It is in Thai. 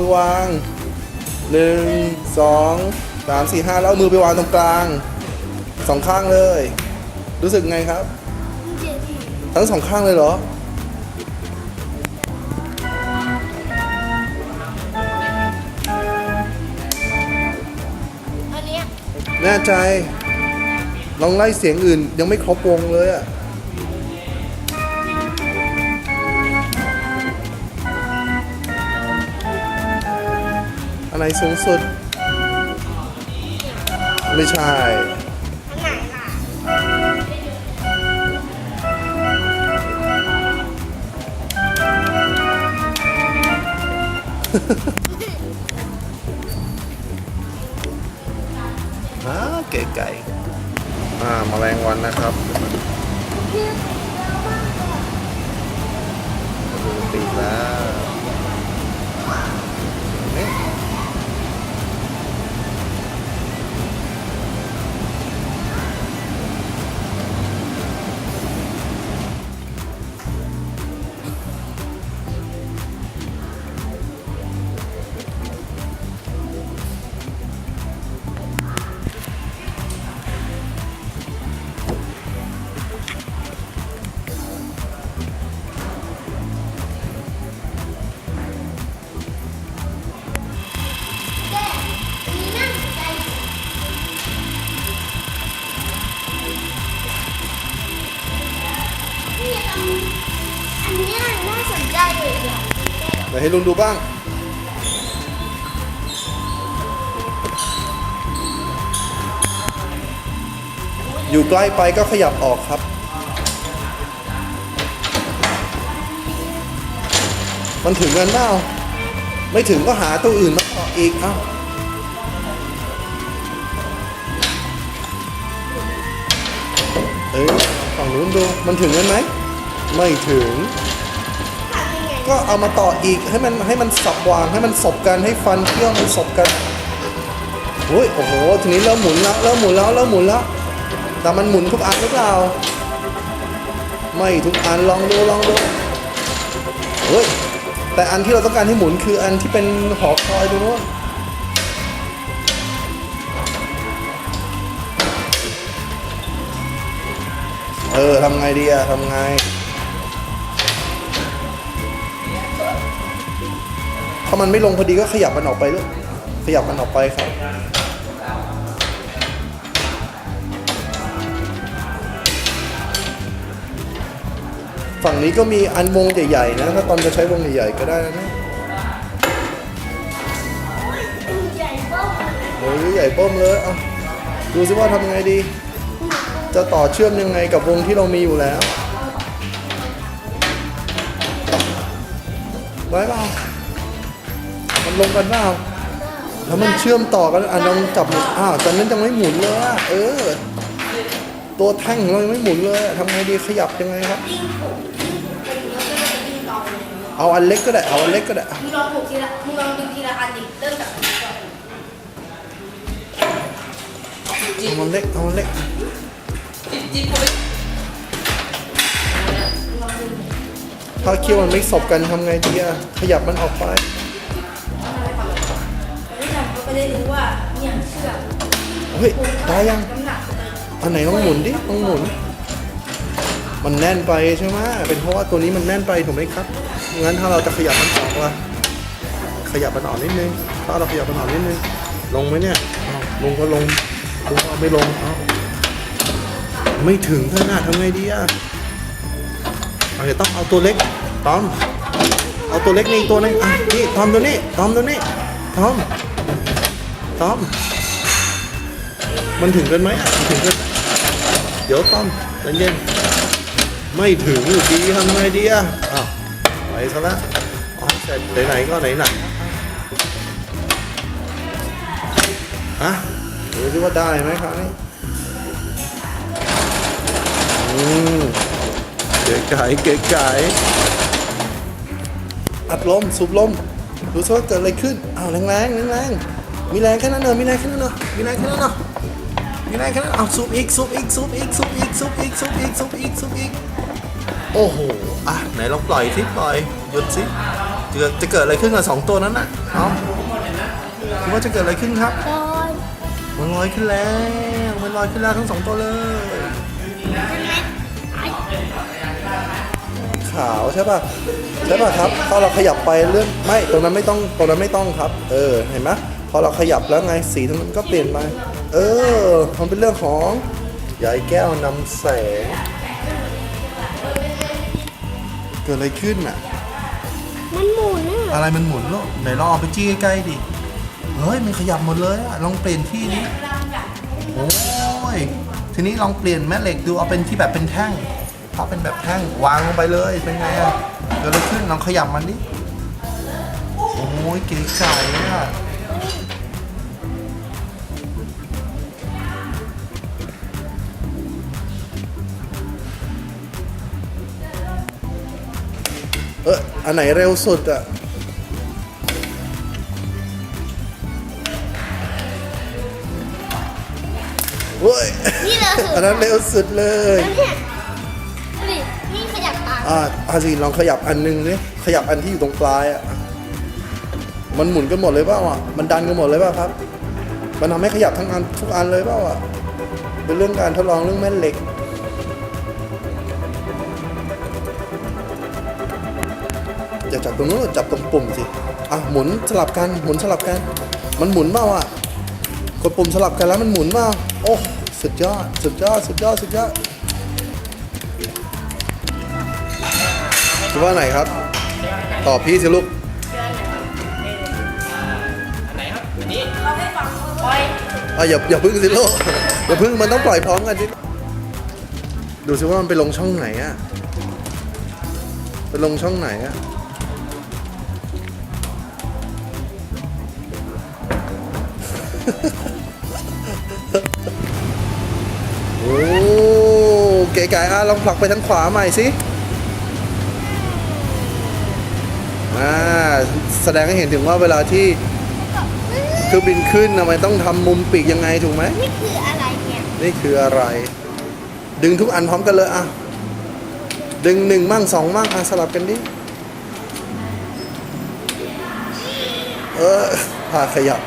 มือวางหนึ่งสองสามสี่ห้าแล้วเอามือไปวางตรงกลางสองข้างเลย รู้สึกไงครับ เจ็บทั้งสองข้างเลยเหรอ อันเนี้ย แน่ใจ ลองไล่เสียงอื่นยังไม่ครบวงเลยอะ อะไรสูงสุด ไม่ใช่อันไหนล่ะอ้าวเก๋ไก่อ่าแมลงวันนะครับดูปีกแล้ว เดี๋ยวให้ลุงดูบ้าง อยู่ใกล้ไปก็ขยับออกครับ มันถึงกันเปล่าไม่ถึงก็หาตัวอื่นมาต่ออีก เอ้าเอ้ยฝั่งนู้นดู มันถึงกันไหม ไม่ถึงทำยังไง ก็เอามาต่ออีกให้มันให้มันสับวางให้มันสบกันให้ฟันเคี่ยวมันสบกันโอ้ยโอ้โหทีนี้เริ่มหมุนแล้วเริ่มหมุนแล้วเริ่มหมุนแล้ว แต่มันหมุนทุกอันหรือเปล่า ไม่ทุกอันลองดูลองดูเฮ้ยแต่อันที่เราต้องการให้หมุนคืออันที่เป็นหอคอยดูนู้นเออทำไงดีอะทำไง ถ้ามันไม่ลงพอดีก็ขยับมันออกไปลูกขยับมันออกไปครับฝั่งนี้ก็มีอันวงใหญ่ๆนะ ถ้าตอนจะใช้วงใหญ่ๆก็ได้นะใหญ่บ้างโอ้ยใหญ่เบิ้มเลยเอาดูซิว่าทำยังไงดี จะต่อเชื่อมยังไงกับวงที่เรามีอยู่แล้วไว้เปล่า มันลงกันเปล่าแล้วมันเชื่อมต่อกันอะลองจับหมุนอ้าวตอนนั้นยังไม่หมุนเลยอะเออ ตัวแท่งของเรายังไม่หมุนเลยอะทำไงดีขยับยังไงครับ เอาอันเล็กก็ได้เอาอันเล็กก็ได้อะมึงลองปลูกทีละมึงลองดึงทีละอันดิเริ่มจากอันนี้ก่อนเอาอันเล็กเอาอันเล็กถ้าเคี้ยวมันไม่สบกันทำไงดีอะขยับมันออกไป เฮ้ยได้ยังอันไหนต้องหมุนดิต้องหมุน มันแน่นไปใช่ไหมเป็นเพราะว่าตัวนี้มันแน่นไปถูกไหมครับงั้นถ้าเราจะขยับมันออกละขยับมันออกนิดนึงถ้าเราขยับมันออกนิดนึงลงไหมเนี่ยลงก็ลงลงก็ไม่ลงเอาไม่ถึงขนาดทำไงดีอะเอาเดี๋ยวต้องเอาตัวเล็กตอมเอาตัวเล็กนี่ตัวนึงนี่ตอมตัวนี้ตอมตัวนี้ตอมตอม มันถึงกันไหมอะมันถึงกันเดี๋ยวต้อมใจเย็นไม่ถึงดีทำไงดีอะอ้าวไปซะละอ๋อเสร็จไหนๆก็ไหนๆฮะดูสิว่าได้ไหมครับนี่อืมเก๋ไก่เก๋ไก่อัดลมสูบลมดูสิว่าเกิดอะไรขึ้นอ้าวแรงแรงแรงแรงๆมีแรงแค่นั้นเหรอมีแรงแค่นั้นเหรอมีแรงแค่นั้นเหรอมี อะไรกันนะเอาซุปอีกซุปอีกซุปอีกซุปอีกซุปอีกซุปอีกซุปอีกซุปอีกโอ้โหอะไหนลองปล่อยสิปล่อยหยุดสิจะจะเกิดอะไรขึ้นกับสองตัวนั้นน่ะเอาคิดว่าจะเกิดอะไรขึ้นครับมันลอยขึ้นแล้วมันลอยขึ้นแล้วทั้งสองตัวเลยขาวใช่ป่ะใช่ป่ะครับพอเราขยับไปเรื่องไม่ตรงนั้นไม่ต้องตรงนั้นไม่ต้องครับ เออเห็นไหมพอเราขยับแล้วไงสีตรงนั้นก็เปลี่ยนไป เออมันเป็นเรื่องของยายแก้วนำแสง เกิดอะไรขึ้นอะ มันหมุนอะอะไรมันหมุนลูกไหนลองเอาไปจี้ใกล้ๆดิ เฮ้ย มันขยับหมดเลยอะลองเปลี่ยนที่นี้โอ้ย ทีนี้ลองเปลี่ยนแม่เหล็กดูเอาเป็นที่แบบเป็นแท่งพับเป็นแบบแท่งวางลงไปเลย เป็นไงอะเกิดอะไรขึ้นลองขยับมันดิ โอ้ยเก๋ไก่อะ อออันไหนเร็วสุดอะเว้ยนี่เลยอันนั้นเร็วสุดเลย แล้วเนี่ยดูดินี่ขยับตาอ่าอาซีนลองขยับอันหนึงดิขยับอันที่อยู่ตรงปลายอะ มันหมุนกันหมดเลยเปล่าอะ มันดันกันหมดเลยเปล่าครับ มันทำให้ขยับทั้งอันทุกอันเลยเปล่าอะ เป็นเรื่องการทดลองเรื่องแม่เหล็ก อย่าจับตรงนู้นจับตรงปุ่มสิอะหมุนสลับกันหมุนสลับกัน มันหมุนเปล่าอะกดปุ่มสลับกันแล้วมันหมุนเปล่าโอ้สุดยอดสุดยอดสุดยอดสุดยอดคิดว่าไหนครับ ตอบพี่สิลูกอันไหนครับอันนี้อะอย่าอย่าพึ่งสิลูกอย่าพึ่งมันต้องปล่อยพร้อมกันสิดูสิว่ามันไปลงช่องไหนอะไปลงช่องไหนอะ โอ้เก๋ไก่อะลองผลักไปทางขวาใหม่สิอ่าแสดงให้เห็นถึงว่าเวลาที่เครื่องบินขึ้นทำไมต้องทำมุมปีกยังไงถูกไหมนี่คืออะไรเนี่ยนี่คืออะไร ดึงทุกอันพร้อมกันเลยอะดึงหนึ่งมั่งสองมั่งอะสลับกันดิเออพาขยับ